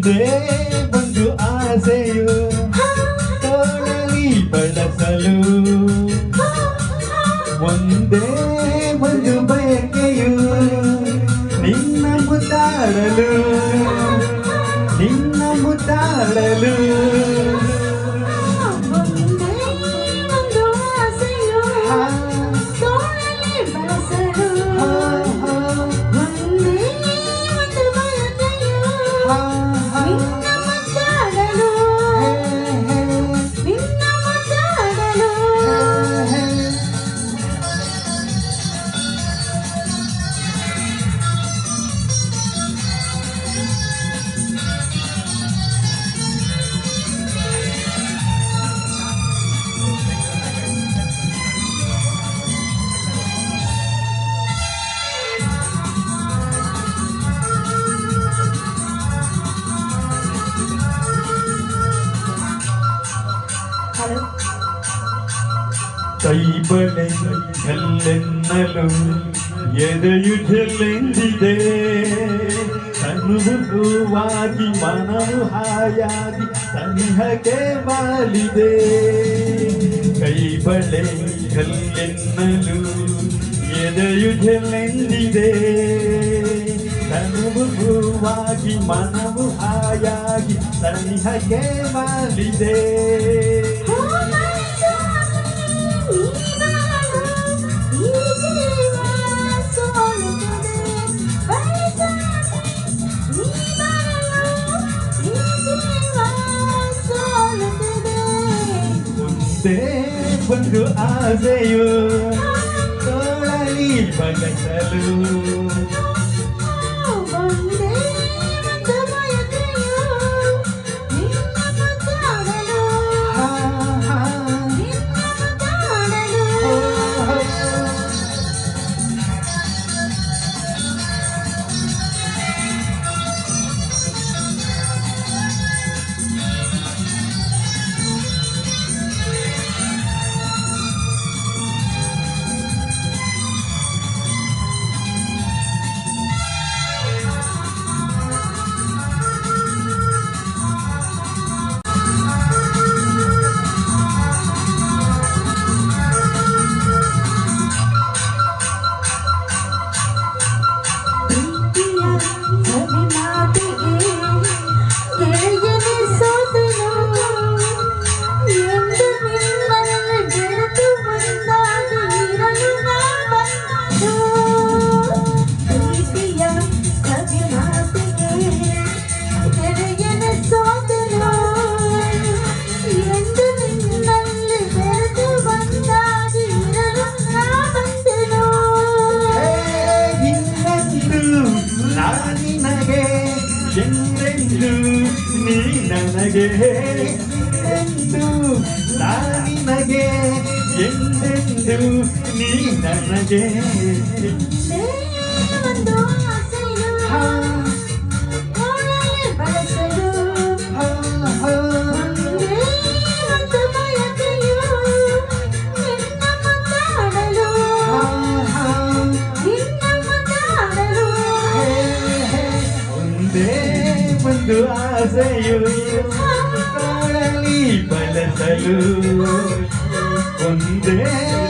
ಒಂದೇ ಒಂದು ಆಸೆಯು ತೋಳಲಿ ಬಳಸಲು ಒಂದೇ ಒಂದು ಬಯಕೆಯು ನಿನ್ನ ಮುದ್ದಾಡಲು. ನಿನ್ನ ಮುದ್ದಾಡಲು. ಕಲ್ಲೆನ್ನಲು ಎದೆಯು ಚೆಲ್ಲೆಂದಿದೆ ಅನುಭವವಾಗಿ ಮನವು ಹಾಯಾಗಿ ಸನಿಹಕ್ಕೆ ಬಾಲಿದೆ ಕೈ ಬಳೆ ಕಲ್ಲೆನ್ನಲು ಎದೆಯು ಚೆಲ್ಲೆಂದಿದೆ ಅನುಭವವಾಗಿ ಮನವು ಹಾಯಾಗಿ ಸನಿಹಕ್ಕೆ ವಾಲಿದೆ ಒಂದು ಆಸೆಯು ತೋಳಲಿ ಬಳಸಲು ಹಾ, ನಾನಿನಗೆ ಎಂದೆಂದು ನೀ ನನಗೆ? ಎಂದು ನಾನಿನಗೆ ಎಂದೆಂದು ನೀ ನನಗೆ? ಒಂದು ಆಸೆಯು ಕಾಡಲಿ ಬಳಸಲು ಒಂದೇ ಒಂದು